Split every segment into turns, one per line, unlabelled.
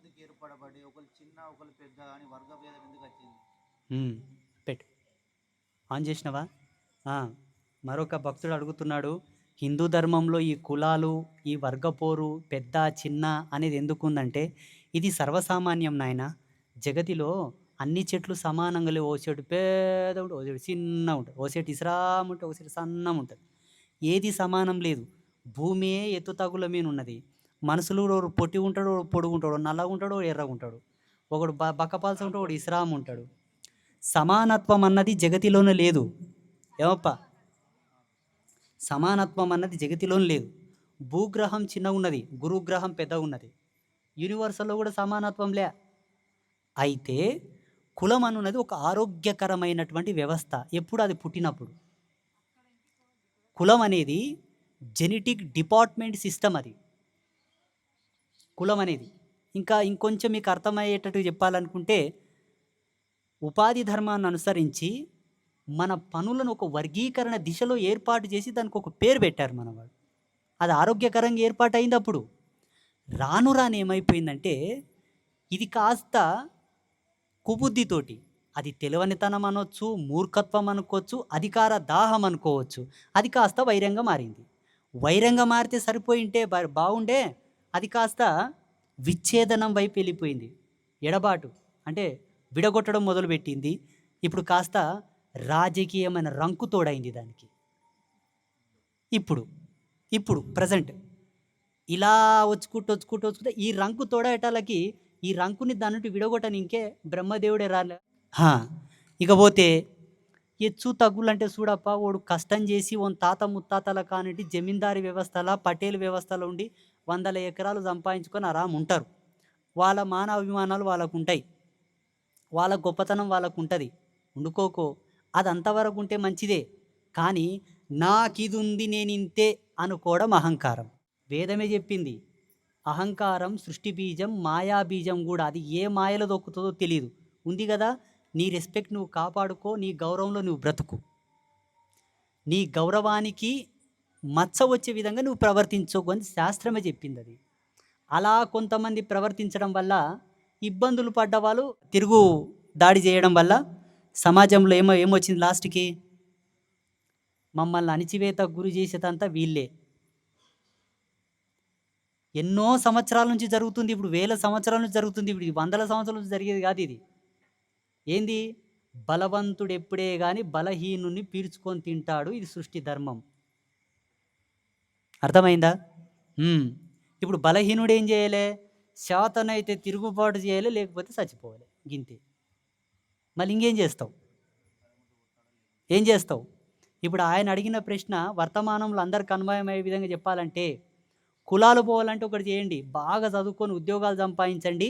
ఎందుకు ఏర్పడబడి ఒకరు చిన్న ఒకరు పెద్ద అని వర్గ భేదం ఎందుకు వచ్చింది?
పెట్టు. ఆన్ చేసినవా? మరొక భక్తుడు అడుగుతున్నాడు హిందూ ధర్మంలో ఈ కులాలు ఈ వర్గపోరు పెద్ద చిన్న అనేది ఎందుకు ఉందంటే ఇది సర్వసామాన్యం నాయన. జగతిలో అన్ని చెట్లు సమానంగా లేవు ఓ చెట్టు పెద్ద ఉంటుంది ఓ చెట్టు చిన్న ఉంటుంది. ఓ చెట్టు ఇసరాం ఉంటుంది ఓ చెట్టు సన్నం ఉంటుంది. ఏది సమానం లేదు. భూమియే ఎత్తు తగుల మీద ఉన్నది మనుషులు పొట్టి ఉంటాడు పొడుగు ఉంటాడు నల్లగా ఉంటాడు ఎర్రగా ఉంటాడు. ఒకడు బ బక్కపాల్సి ఉంటాడు ఒకడు ఇస్రాం ఉంటాడు. సమానత్వం అన్నది జగతిలోనే లేదు. ఏమప్ప? సమానత్వం అన్నది జగతిలోనే లేదు. భూగ్రహం చిన్నగా ఉన్నది గురుగ్రహం పెద్దగా ఉన్నది. యూనివర్సల్లో కూడా సమానత్వం లే. అయితే కులం అనున్నది ఒక ఆరోగ్యకరమైనటువంటి వ్యవస్థ. ఎప్పుడు అది పుట్టినప్పుడు? కులం అనేది జెనెటిక్ డిపార్ట్మెంట్ సిస్టమ్ అది. కులం అనేది ఇంకా ఇంకొంచెం మీకు అర్థమయ్యేటట్టు చెప్పాలనుకుంటే ఉపాధి ధర్మాన్ని అనుసరించి మన పనులను ఒక వర్గీకరణ దిశలో ఏర్పాటు చేసి దానికి ఒక పేరు పెట్టారు మనవాడు. అది ఆరోగ్యకరంగా ఏర్పాటు అయింది అప్పుడు. రాను రాను ఏమైపోయిందంటే ఇది కాస్త కుబుద్ధితోటి అది తెలివనితనం అనొచ్చు మూర్ఖత్వం అనుకోవచ్చు అధికార దాహం అనుకోవచ్చు అది కాస్త వైరంగా మారింది. వైరంగా మారితే సరిపోయింటే బాగుండే అది కాస్త విచ్ఛేదనం వైపు వెళ్ళిపోయింది. ఎడబాటు అంటే విడగొట్టడం మొదలుపెట్టింది. ఇప్పుడు కాస్త రాజకీయమైన రంకు తోడైంది దానికి. ఇప్పుడు ఇప్పుడు ప్రజెంట్ ఇలా వచ్చుకుంటూ వచ్చుకుంటూ వచ్చుకుంటే ఈ రంకు తోడేటాలకి ఈ రంకుని దాని నుండి విడగొట్టని ఇంకే బ్రహ్మదేవుడే రాలే. ఇకపోతే ఎచ్చు తగ్గులంటే చూడప్ప వాడు కష్టం చేసి ఓన్ తాత ముత్తాతల కానిటి జమీందారీ వ్యవస్థల పటేల్ వ్యవస్థలో ఉండి వందల ఎకరాలు సంపాదించుకొని ఆరాము ఉంటారు. వాళ్ళ మాన అభిమానాలు వాళ్ళకు ఉంటాయి వాళ్ళ గొప్పతనం వాళ్ళకు ఉంటుంది ఉండుకోకో అది అంతవరకు ఉంటే మంచిదే. కానీ నాకిది ఉంది నేను ఇంతే అనుకోవడం అహంకారం. వేదమే చెప్పింది. అహంకారం సృష్టి బీజం మాయా బీజం కూడా అది ఏ మాయలో దొక్కుతుందో తెలియదు ఉంది కదా? నీ రెస్పెక్ట్ నువ్వు కాపాడుకో. నీ గౌరవంలో నువ్వు బ్రతుకు. నీ గౌరవానికి మచ్చ వచ్చే విధంగా నువ్వు ప్రవర్తించకు అని శాస్త్రమే చెప్పింది అది అలా కొంతమంది ప్రవర్తించడం వల్ల ఇబ్బందులు పడ్డ వాళ్ళు తిరుగు దాడి చేయడం వల్ల సమాజంలో ఏమో ఏమొచ్చింది లాస్ట్కి? మమ్మల్ని అణిచివేత గురి చేసేదంతా వీళ్ళే. ఎన్నో సంవత్సరాల నుంచి జరుగుతుంది ఇప్పుడు వేల సంవత్సరాల నుంచి జరుగుతుంది ఇప్పుడు ఇది వందల సంవత్సరాల నుంచి జరిగేది కాదు ఇది. ఏంది? బలవంతుడు ఎప్పుడే కానీ బలహీనుని పీల్చుకొని తింటాడు ఇది సృష్టి ధర్మం. అర్థమైందా? ఇప్పుడు బలహీనుడు ఏం చేయలే? శాతనైతే తిరుగుబాటు చేయాలి లేకపోతే చచ్చిపోవాలి. గింతే. మళ్ళీ ఇంకేం చేస్తావు? ఏం చేస్తావు? ఇప్పుడు ఆయన అడిగిన ప్రశ్న వర్తమానంలో అందరికి అన్వయమయ్యే విధంగా చెప్పాలంటే కులాలు పోవాలంటే ఒకటి చేయండి. బాగా చదువుకొని ఉద్యోగాలు సంపాదించండి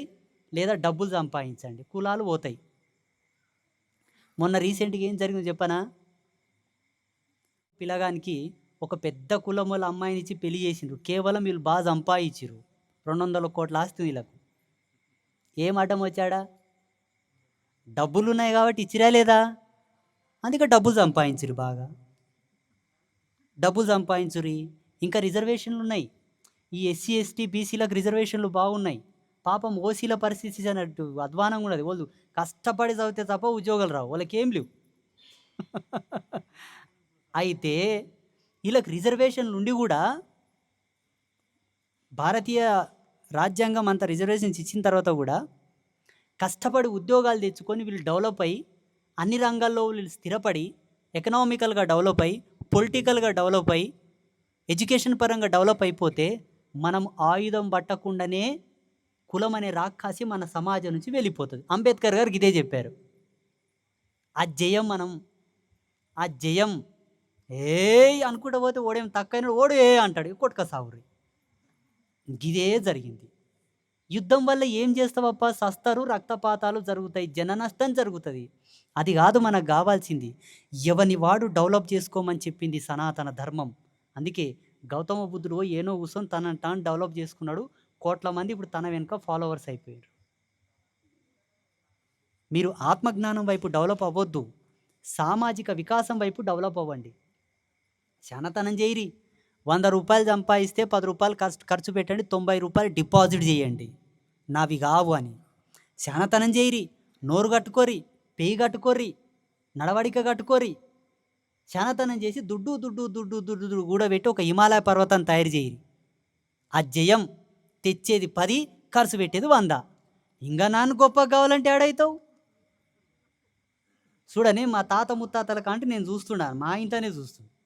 లేదా డబ్బులు సంపాదించండి. కులాలు పోతాయి. మొన్న రీసెంట్గా ఏం జరిగిందో చెప్పనా? పిల్లగానికి ఒక పెద్ద కులం వాళ్ళ అమ్మాయిని ఇచ్చి పెళ్ళి చేసిండ్రు. కేవలం వీళ్ళు బాగా సంపాదించారు రెండు వందల కోట్ల ఆస్తి వీళ్ళకు. ఏం అడ్డం వచ్చాడా డబ్బులు ఉన్నాయి కాబట్టి ఇచ్చిరా లేదా? అందుకే డబ్బులు సంపాదించరు బాగా. డబ్బులు సంపాదించురి ఇంకా రిజర్వేషన్లు ఉన్నాయి. ఈ ఎస్సీ ఎస్టీ బీసీలకు రిజర్వేషన్లు బాగున్నాయి. పాపం ఓసీల పరిస్థితి అన్నట్టు అధ్వానంగా ఉన్నది వాళ్ళు కష్టపడి చదివితే తప్ప ఉద్యోగాలు రావు. వాళ్ళకి ఏం లేవు. అయితే వీళ్ళకి రిజర్వేషన్లు ఉండి కూడా భారతీయ రాజ్యాంగం అంత రిజర్వేషన్స్ ఇచ్చిన తర్వాత కూడా కష్టపడి ఉద్యోగాలు తెచ్చుకొని వీళ్ళు డెవలప్ అయ్యి అన్ని రంగాల్లో వీళ్ళు స్థిరపడి ఎకనామికల్గా డెవలప్ అయ్యి పొలిటికల్గా డెవలప్ అయ్యి ఎడ్యుకేషన్ పరంగా డెవలప్ అయిపోతే మనం ఆయుధం పట్టకుండానే కులం అనే రాక్షసి మన సమాజం నుంచి వెళ్ళిపోతుంది. అంబేద్కర్ గారికి ఇదే చెప్పారు. ఆ జయం మనం ఆ జయం ఏ అనుకుంటా పోతే ఓడేం తక్కువ ఓడు ఏ అంటాడు. కొట్టుక సావురి. ఇదే జరిగింది. యుద్ధం వల్ల ఏం చేస్తావప్ప? సస్తారు రక్తపాతాలు జరుగుతాయి జన నష్టం జరుగుతుంది. అది కాదు మనకు కావాల్సింది. ఎవని వాడు డెవలప్ చేసుకోమని చెప్పింది సనాతన ధర్మం. అందుకే గౌతమ బుద్ధుడు ఏనో కూర్చొని తనని తాను డెవలప్ చేసుకున్నాడు. కోట్ల మంది ఇప్పుడు తన వెనుక ఫాలోవర్స్ అయిపోయారు. మీరు ఆత్మజ్ఞానం వైపు డెవలప్ అవ్వద్దు. సామాజిక వికాసం వైపు డెవలప్ అవ్వండి. శానతనం చేయరి. వంద రూపాయలు సంపాదిస్తే పది రూపాయలు ఖర్చు ఖర్చు పెట్టండి తొంభై రూపాయలు డిపాజిట్ చేయండి. నావి కావు అని. శానతనం చేయరి నోరు కట్టుకోరి పేయి కట్టుకోరి నడవడిక కట్టుకోరి శానతనం చేసి దుడ్డు దుడ్డు దుడ్డు దుడ్డు దుడ్డు కూడబెట్టి ఒక హిమాలయ పర్వతం తయారు చేయరి. ఆ జయం తెచ్చేది పది ఖర్చు పెట్టేది వంద. ఇంకా నాన్న గొప్ప కావాలంటే ఏడవుతావు చూడని మా తాత ముత్తాతల కంటే నేను చూస్తున్నాను మా ఇంట్లోనే చూస్తున్నాను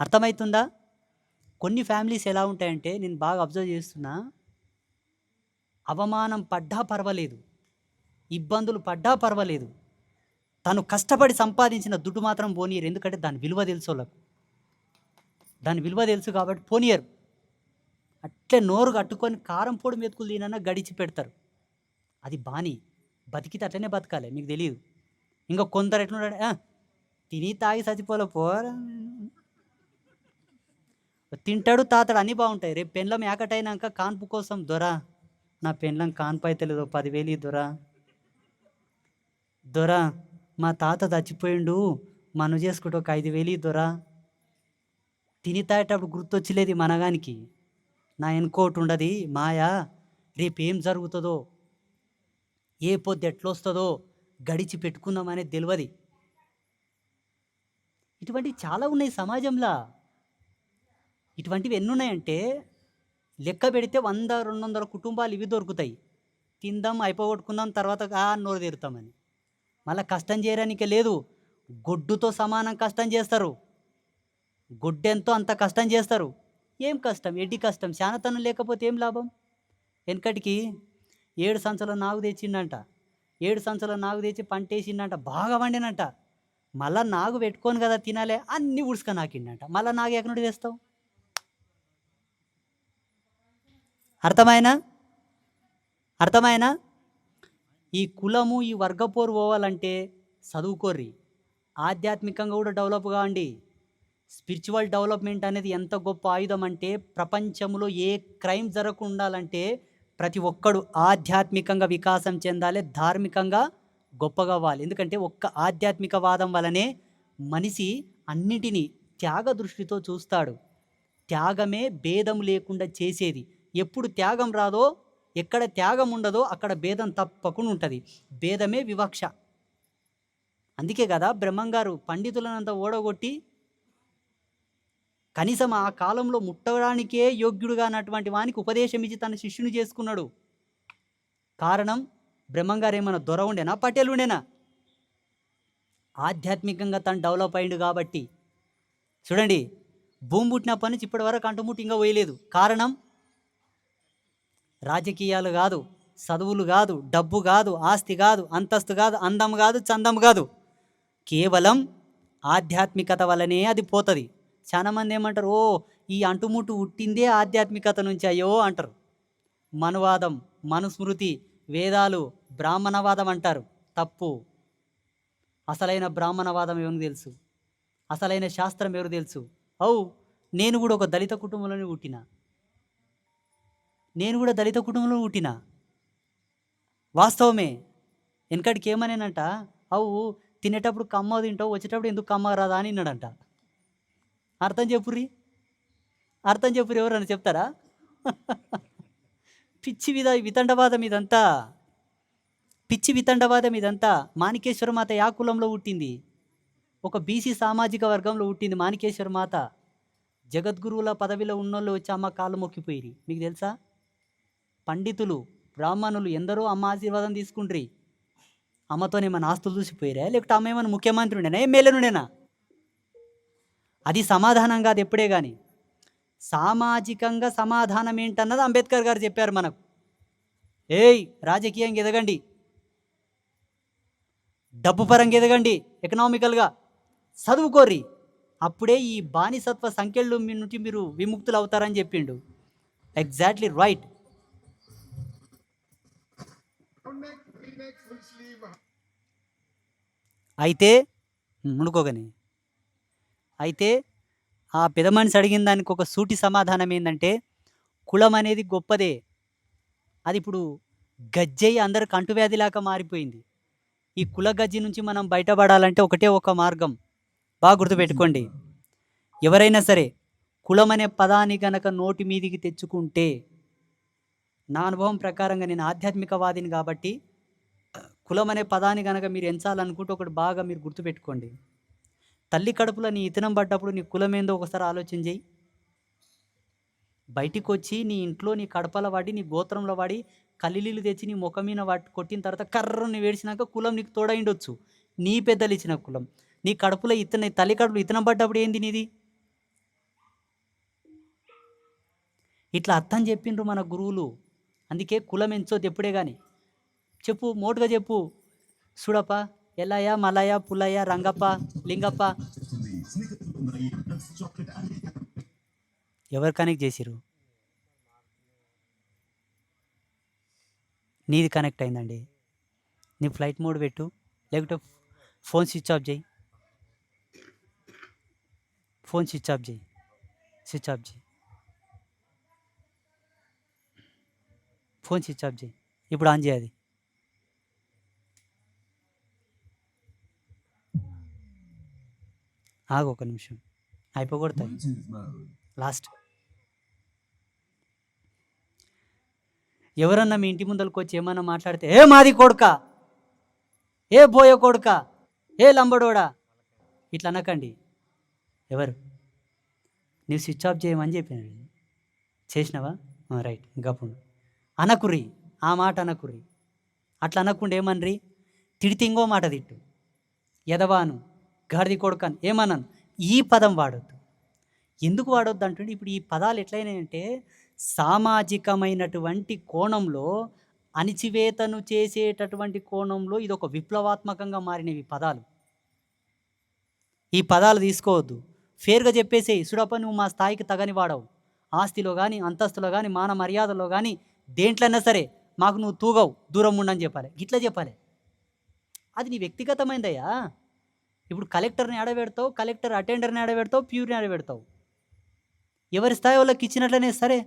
అర్థమవుతుందా కొన్ని ఫ్యామిలీస్ ఎలా ఉంటాయంటే నేను బాగా అబ్జర్వ్ చేస్తున్నా అవమానం పడ్డా పర్వాలేదు. ఇబ్బందులు పడ్డా పర్వాలేదు. తను కష్టపడి సంపాదించిన దుడ్డు మాత్రం పోనీయరు. ఎందుకంటే దాని విలువ తెలుసు వాళ్ళకు. దాని విలువ తెలుసు కాబట్టి పోనీయరు. అట్లే నోరు కట్టుకొని కారం పొడి మెతుకులు తినన్నా గడిచి పెడతారు. అది బాని. బతికితే అట్లనే బతకాలి. మీకు తెలియదు ఇంకా కొందరు ఎట్లున్నాడు తిని తాగి చచ్చిపోలే పోరా? తింటాడు తాతాడు అన్నీ బాగుంటాయి. రేపు పెండ్లం ఏకటైనాక కాన్పు కోసం దొరా. నా పెండ్లం కాన్పు అయితే లేదు పదివేలు దొరా. దొరా మా తాత చచ్చిపోయిండు మను చేసుకుంటే ఒక ఐదు వేలు దొరా. తిని తాగేటప్పుడు గుర్తొచ్చలేదు మనగానికి. నా ఎన్కోటి ఉండదు మాయా రేపేం జరుగుతుందో ఏ పొద్దు ఎట్లొస్తుందో గడిచి పెట్టుకుందాం అనేది తెలియదు ఇటువంటివి చాలా ఉన్నాయి సమాజంలో. ఇటువంటివి ఎన్ని ఉన్నాయంటే లెక్క పెడితే వంద రెండు వందల కుటుంబాలు ఇవి దొరుకుతాయి. తిందాం అయిపోగొట్టుకుందాం తర్వాత ఆ నోరు తీరుతామని. మళ్ళీ కష్టం చేయడానికి లేదు. గొడ్డుతో సమానం కష్టం చేస్తారు. గొడ్డెంతో అంత కష్టం చేస్తారు. ఏం కష్టం? ఎడ్డి కష్టం. శానతనం లేకపోతే ఏం లాభం? వెనకటికి ఏడు సంచుల నాగు తెచ్చిండంట. ఏడు సంచుల నాగు తెచ్చి పంటేసిండంట. బాగా వండినంట. మళ్ళా నాగు పెట్టుకొని కదా తినాలే అన్నీ ఉడుసుక నాకిండంట. మళ్ళా నాగు ఎక్కడి నుండి తెస్తావు? అర్థమైనా? అర్థమైనా? ఈ కులము ఈ వర్గపోరు పోవాలంటే చదువుకోర్రి. ఆధ్యాత్మికంగా కూడా డెవలప్ కావండి స్పిరిచువల్ డెవలప్మెంట్ అనేది ఎంత గొప్ప ఆయుధం అంటే ప్రపంచంలో ఏ క్రైమ్ జరగకుండా ఉండాలంటే ప్రతి ఒక్కడు ఆధ్యాత్మికంగా వికాసం చెందాలి ధార్మికంగా గొప్పగా అవ్వాలి. ఎందుకంటే ఒక్క ఆధ్యాత్మిక వాదం వలనే మనిషి అన్నిటినీ త్యాగ దృష్టితో చూస్తాడు. త్యాగమే భేదం లేకుండా చేసేది. ఎప్పుడు త్యాగం రాదో ఎక్కడ త్యాగం ఉండదో అక్కడ భేదం తప్పకుండా ఉంటుంది. భేదమే వివక్ష. అందుకే కదా బ్రహ్మంగారు పండితులనంత ఓడగొట్టి కనీసం ఆ కాలంలో ముట్టడానికే యోగ్యుడుగా అన్నటువంటి వానికి ఉపదేశం ఇచ్చి తన శిష్యుని చేసుకున్నాడు. కారణం బ్రహ్మంగారు ఏమైనా దొర ఉండేనా పటేల్ ఉండేనా? ఆధ్యాత్మికంగా తను డెవలప్ అయిండు కాబట్టి. చూడండి భూమి పుట్టినప్పటి నుంచి ఇప్పటి వరకు అంటుముట్టి ఇంకా పోయలేదు. కారణం రాజకీయాలు కాదు చదువులు కాదు డబ్బు కాదు ఆస్తి కాదు అంతస్తు కాదు అందం కాదు చందం కాదు. కేవలం ఆధ్యాత్మికత వల్లనే అది పోతుంది. చాలామంది ఏమంటారు ఓ ఈ అంటుముట్టు పుట్టిందే ఆధ్యాత్మికత నుంచి అయ్యో అంటారు. మనువాదం మనుస్మృతి వేదాలు బ్రాహ్మణవాదం అంటారు. తప్పు. అసలైన బ్రాహ్మణవాదం ఎవరికి తెలుసు? అసలైన శాస్త్రం ఎవరు తెలుసు? అవు నేను కూడా ఒక దళిత కుటుంబంలోనే పుట్టిన. నేను కూడా దళిత కుటుంబంలో పుట్టిన. వాస్తవమే. వెనకడికి ఏమనేనంట? అవు తినేటప్పుడు కమ్మ తింటావు వచ్చేటప్పుడు ఎందుకు కమ్మ రాదా అని అన్నాడంట. అర్థం చెప్పుర్రి? అర్థం చెప్పురు ఎవరన్నా చెప్తారా? పిచ్చి విధ వితండవాదం ఇదంతా పిచ్చి వితండవాదం ఇదంతా మాణికేశ్వర మాత యా కులంలో పుట్టింది? ఒక బీసీ సామాజిక వర్గంలో పుట్టింది మాణికేశ్వర మాత. జగద్గురువుల పదవిలో ఉన్నోళ్ళు వచ్చి అమ్మ కాళ్ళు మొక్కిపోయిరి మీకు తెలుసా? పండితులు బ్రాహ్మణులు ఎందరో అమ్మ ఆశీర్వాదం తీసుకుంట్రి అమ్మతోనే మన ఆస్తులు చూసిపోయిరా? లేకపోతే అమ్మ ఏమైనా ముఖ్యమంత్రి ఉండేనా? ఎమ్మెల్యే నుండేనా అది సమాధానం కాదు ఎప్పుడే కానీ సామాజికంగా సమాధానం ఏంటన్నది అంబేద్కర్ గారు చెప్పారు మనకు. ఏయ్ రాజకీయంగా ఎదగండి. డబ్బు పరంగా ఎదగండి ఎకనామికల్గా చదువుకోర్రి. అప్పుడే ఈ బానిసత్వ సంఖ్యలు మీ నుండి మీరు విముక్తులు అవుతారని చెప్పిండు. ఎగ్జాక్ట్లీ రైట్ అయితే మునుకోగని. అయితే ఆ పెద్ద మనిషి అడిగిన దానికి ఒక సూటి సమాధానం ఏంటంటే కులం అనేది గొప్పదే. అది ఇప్పుడు గజ్జై అందరికి అంటువ్యాధిలాగా మారిపోయింది. ఈ కుల గజ్జి నుంచి మనం బయటపడాలంటే ఒకటే ఒక మార్గం. బాగా గుర్తుపెట్టుకోండి. ఎవరైనా సరే కులం అనే పదాన్ని గనక నోటి మీదికి తెచ్చుకుంటే నా అనుభవం ప్రకారంగా నేను ఆధ్యాత్మికవాదిని కాబట్టి కులం అనే పదాన్ని కనుక మీరు ఎంచాలనుకుంటే ఒకటి బాగా మీరు గుర్తుపెట్టుకోండి. తల్లి కడుపులో నీ ఇతనం పడ్డప్పుడు నీ కులం ఏందో ఒకసారి ఆలోచన చేయి. బయటికి వచ్చి నీ ఇంట్లో నీ కడపల వాడి నీ గోత్రంలో వాడి కలిలీలు తెచ్చి నీ ముఖం మీద వాటి కొట్టిన తర్వాత కర్రని వేడిచినాక కులం నీకు తోడైండొచ్చు నీ పెద్దలు ఇచ్చిన కులం. నీ కడుపులో ఇతన తల్లి కడుపులో ఇతనం పడ్డప్పుడు ఏంది నీది? ఇట్లా అర్థం చెప్పిండ్రు మన గురువులు. అందుకే కులం ఎంచోది ఎప్పుడే కానీ చెప్పు మోటుగా చెప్పు. చూడప్ప ఎల్లయ్య మలయ్య పుల్లయ్య రంగప్ప లింగప్ప. ఎవరు కనెక్ట్ చేసిరు నీది కనెక్ట్ అయిందండి. నీ ఫ్లైట్ మోడ్ పెట్టు లేకుంటే ఫోన్ స్విచ్ ఆఫ్ చేయి. ఫోన్ స్విచ్ ఆఫ్ చేయి. స్విచ్ ఆఫ్ చేయి. ఫోన్ స్విచ్ ఆఫ్ చేయి. ఇప్పుడు ఆన్ చేయాలి ఆగు ఒక నిమిషం. అయిపోగొడతాయి. లాస్ట్ ఎవరన్నా మీ ఇంటి ముందరకు వచ్చి ఏమన్నా మాట్లాడితే ఏ మాది కొడుక? ఏ బోయ కొడుక? ఏ లంబడోడా? ఇట్లా అనకండి. ఎవరు? నీవు స్విచ్ ఆఫ్ చేయమని చెప్పాను చేసినావా? రైట్. గప్పుడు అనకుర్రి. ఆ మాట అనకుర్రి. అట్లా అనకుండా ఏమన్రి? తిడితే ఇంకో మాట తిట్టు. ఎదవాను గాడిది అని ఏమన్నాను? ఈ పదం వాడొద్దు. ఎందుకు వాడొద్దు అంటుంటే ఇప్పుడు ఈ పదాలు ఎట్లయినాయంటే సామాజికమైనటువంటి కోణంలో అణిచివేతను చేసేటటువంటి కోణంలో ఇది ఒక విప్లవాత్మకంగా మారినవి పదాలు. ఈ పదాలు తీసుకోవద్దు. ఫేర్గా చెప్పేసే సుడప నువ్వు మా స్థాయికి తగని వాడవు. ఆస్తిలో కానీ అంతస్తులో కానీ మాన మర్యాదలో కానీ దేంట్లైనా సరే మాకు నువ్వు తూగవు. దూరం ఉండని చెప్పాలి. ఇట్లా చెప్పాలి. అది నీ వ్యక్తిగతమైందయ్యా? ఇప్పుడు కలెక్టర్ని ఆడబెడతావు కలెక్టర్ అటెండర్ని ఆడబెడతావు ప్యూర్ని ఆడబెడతావు. ఎవరి స్థాయి వాళ్ళకి ఇచ్చినట్లనే సరే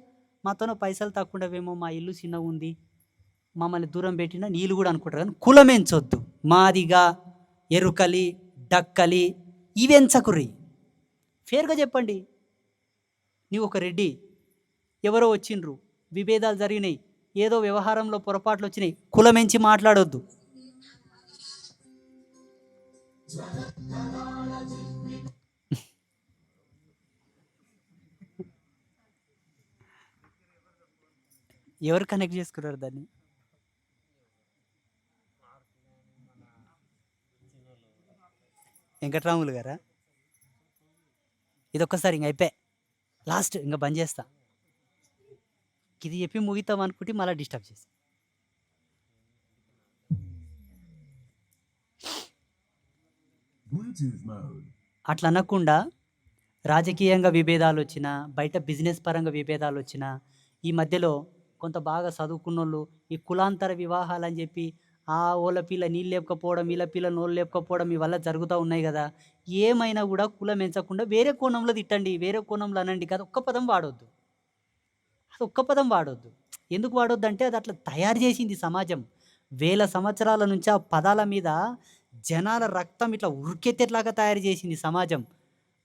మాతోనో పైసలు తక్కువ ఉండవేమో మా ఇల్లు చిన్నగా ఉంది మమ్మల్ని దూరం పెట్టినా నీళ్ళు కూడా అనుకుంటారు కానీ కులమెంచొద్దు. మాదిగా ఎరుకలి డక్కలి ఇవెంచకుర్రి. ఫేర్గా చెప్పండి. నీవు ఒక రెడ్డి ఎవరో వచ్చిండ్రు విభేదాలు జరిగినాయి ఏదో వ్యవహారంలో పొరపాట్లు వచ్చినాయి కులమెంచి మాట్లాడొద్దు. ఎవరు కనెక్ట్ చేసుకున్నారు దాన్ని? వెంకట్రాములు గారా? ఇది ఒక్కసారి ఇంక అయిపోయి. లాస్ట్ ఇంకా బంద్ చేస్తా. ఇది చెప్పి ముగితాం అనుకుంటే మళ్ళీ డిస్టర్బ్
చేస్తాం.
అట్లా అనకుండా రాజకీయంగా విభేదాలు వచ్చినా బయట బిజినెస్ పరంగా విభేదాలు వచ్చినా ఈ మధ్యలో కొంత బాగా చదువుకున్నోళ్ళు ఈ కులాంతర వివాహాలు అని చెప్పి ఆ ఓళ్ళ పిల్ల నీళ్ళు లేపకపోవడం వీళ్ళ పిల్ల నోళ్ళు లేపకపోవడం ఇవల్ల జరుగుతూ ఉన్నాయి కదా. ఏమైనా కూడా కులం ఎంచకుండా వేరే కోణంలో తిట్టండి వేరే కోణంలో అనండి కదా ఒక్క పదం వాడొద్దు. అది ఒక్క పదం వాడొద్దు. ఎందుకు వాడొద్దు అంటే అది అట్లా తయారు చేసింది సమాజం. వేల సంవత్సరాల నుంచి ఆ పదాల మీద జనాల రక్తం ఇట్లా ఉరికెత్తేట్లాగా తయారు చేసింది సమాజం.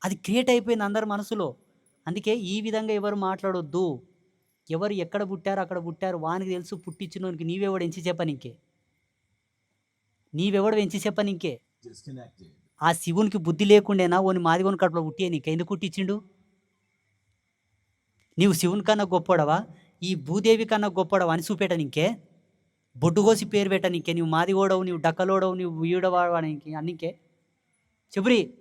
అది క్రియేట్ అయిపోయింది అందరి మనసులో. అందుకే ఈ విధంగా ఎవరు మాట్లాడొద్దు. ఎవరు ఎక్కడ పుట్టారు అక్కడ పుట్టారు వానికి తెలుసు పుట్టించినోనికి నీవెవడు ఎంచి చెప్పనికే? నీవెవడు ఎంచి చెప్పనికే? ఆ శివునికి బుద్ధి లేకుండేనా? ఓని మాదిగోని కడుపులో పుట్టే నీకు. ఎందుకు పుట్టించిండు? నీవు శివుని కన్నా గొప్పడవా ఈ భూదేవి కన్నా గొప్పడవా అని చూపేట నీకే బొడ్డుగోసి పేరు పెట్ట నీకే నీవు మాదిగోడవు నువ్వు డక్కలోడవు నువ్వు వీడవాడు నీకే అన్నికే చెబురి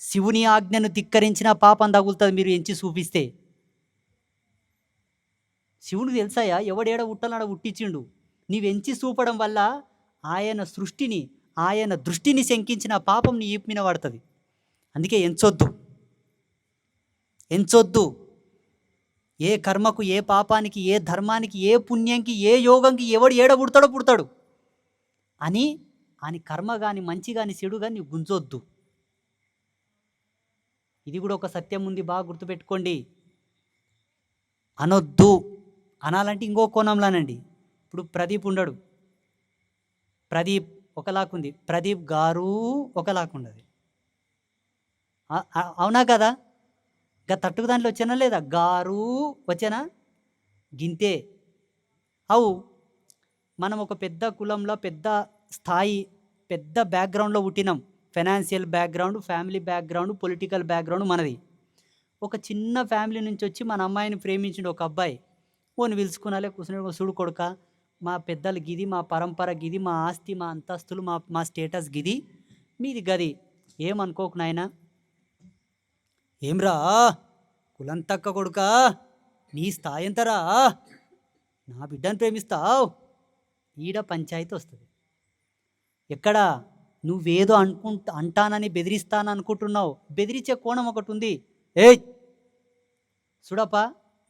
శివుని ఆజ్ఞను ధిక్కరించిన పాపం తగులుతుంది మీరు ఎంచి చూపిస్తే. శివుని తెలుసాయా? ఎవడేడ ఉట్టలాడ ఉట్టించిండు? నీవు ఎంచి చూపడం వల్ల ఆయన సృష్టిని ఆయన దృష్టిని శంకించిన పాపం నీ ఈపు మీద పడుతుంది. అందుకే ఎంచొద్దు. ఎంచొద్దు. ఏ కర్మకు ఏ పాపానికి ఏ ధర్మానికి ఏ పుణ్యంకి ఏ యోగంకి ఎవడు ఏడ పుడతాడో. పుడతాడు అని అని కర్మ కానీ మంచి కానీ చెడు కానీ నీవు గుంజొద్దు. ఇది కూడా ఒక సత్యం ఉంది బాగా గుర్తుపెట్టుకోండి. అనొద్దు. అనాలంటే ఇంకో కోణంలోనండి. ఇప్పుడు ప్రదీప్ ఉండడు. ప్రదీప్ ఒకలాకుంది. ప్రదీప్ గారు ఒకలాకుండదు. అవునా కదా? గా తట్టుకు దాంట్లో వచ్చానా లేదా? గారు వచ్చానా? గింతే. అవు మనం ఒక పెద్ద కులంలో పెద్ద స్థాయి పెద్ద బ్యాక్గ్రౌండ్లో పుట్టినాం. Financial background family background political background మనది. ఒక చిన్న ఫ్యామిలీ నుంచి వచ్చి మన అమ్మాయిని ప్రేమించిండు ఒక అబ్బాయి. ఓని పిలుచుకున్నాలే కూర్చుని చూడు కొడుక మా పెద్దలు గిది మా పరంపర గిది మా ఆస్తి మా అంతస్తులు మా మా స్టేటస్ గిది మీది గది. ఏమనుకోకు నాయనా? ఏమ్రా? కులం తక్క కొడుకా? నీ స్థాయింతరా? నా బిడ్డను ప్రేమిస్తావు? ఈడ పంచాయతీ వస్తుంది. ఎక్కడ? నువ్వేదో అనుకుంటా అంటానని బెదిరిస్తాను అనుకుంటున్నావు బెదిరించే కోణం ఒకటి ఉంది ఏయ్! చూడపా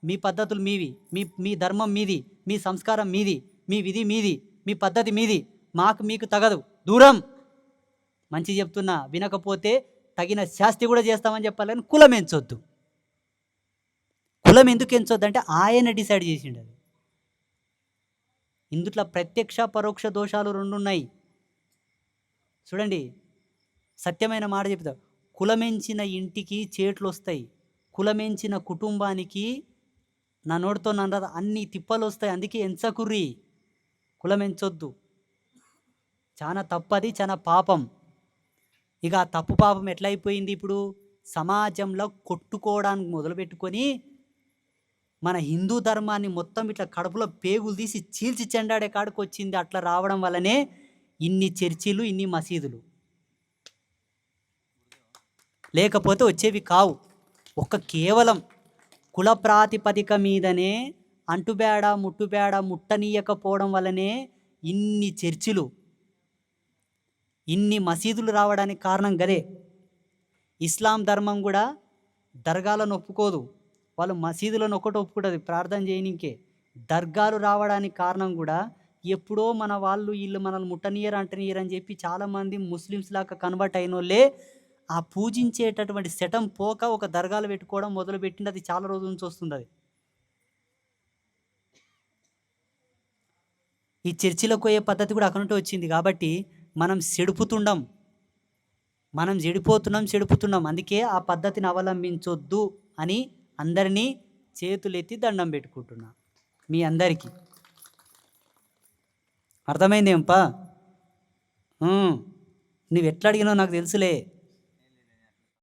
మీ పద్ధతులు మీవి. మీ మీ ధర్మం మీది. మీ సంస్కారం మీది. మీ విధి మీది. మీ పద్ధతి మీది. మాకు మీకు తగదు. దూరం! మంచి చెప్తున్నా వినకపోతే తగిన శాస్తి కూడా చేస్తామని చెప్పాలి కానీ కులం ఎంచొద్దు. కులం ఎందుకు ఎంచొద్దు అంటే ఆయన డిసైడ్ చేసిండు అది. ఇందుట్లో ప్రత్యక్ష పరోక్ష దోషాలు రెండు ఉన్నాయి చూడండి సత్యమైన మాట చెప్తా. కులమెంచిన ఇంటికి చేట్లు వస్తాయి కులమెంచిన కుటుంబానికి నా నోటితో నన్నద అన్ని తిప్పలు వస్తాయి అందుకే ఎంచకుర్రి. కులమెంచొద్దు చాలా తప్పది చాలా పాపం. ఇక తప్పు పాపం ఎట్లయిపోయింది ఇప్పుడు? సమాజంలో కొట్టుకోవడానికి మొదలుపెట్టుకొని మన హిందూ ధర్మాన్ని మొత్తం ఇట్లా కడుపులో పేగులు తీసి చీల్చి చెండాడే కాడికి వచ్చింది. అట్లా రావడం వల్లనే ఇన్ని చర్చిలు ఇన్ని మసీదులు. లేకపోతే వచ్చేవి కావు. ఒక్క కేవలం కుల ప్రాతిపదిక మీదనే అంటుబేడ ముట్టుబేడ ముట్టనీయకపోవడం వల్లనే ఇన్ని చర్చిలు ఇన్ని మసీదులు రావడానికి కారణం గదే. ఇస్లాం ధర్మం కూడా దర్గాలను ఒప్పుకోదు. వాళ్ళు మసీదులను ఒకటి ఒప్పుకుంటుంది. ప్రార్థన చేయనికే. దర్గాలు రావడానికి కారణం కూడా ఎప్పుడో మన వాళ్ళు వీళ్ళు మనల్ని ముట్టనీయరు అంటనీయరు అని చెప్పి చాలామంది ముస్లిమ్స్ లాగా కన్వర్ట్ అయిన వాళ్ళే ఆ పూజించేటటువంటి శటం పోక ఒక దర్గాలు పెట్టుకోవడం మొదలుపెట్టింది. అది చాలా రోజుల నుంచి వస్తుంది అది ఈ చర్చిలకు పోయే పద్ధతి కూడా అక్కడ నుండి వచ్చింది కాబట్టి మనం చెడుపుతుండం. మనం చెడిపోతున్నాం చెడుపుతున్నాం. అందుకే ఆ పద్ధతిని అవలంబించొద్దు అని అందరినీ చేతులెత్తి దండం పెట్టుకుంటున్నా. మీ అందరికీ. అర్థమైందేంపా? ఏంపా నువ్వు ఎట్లా అడిగినావు నాకు తెలుసులే.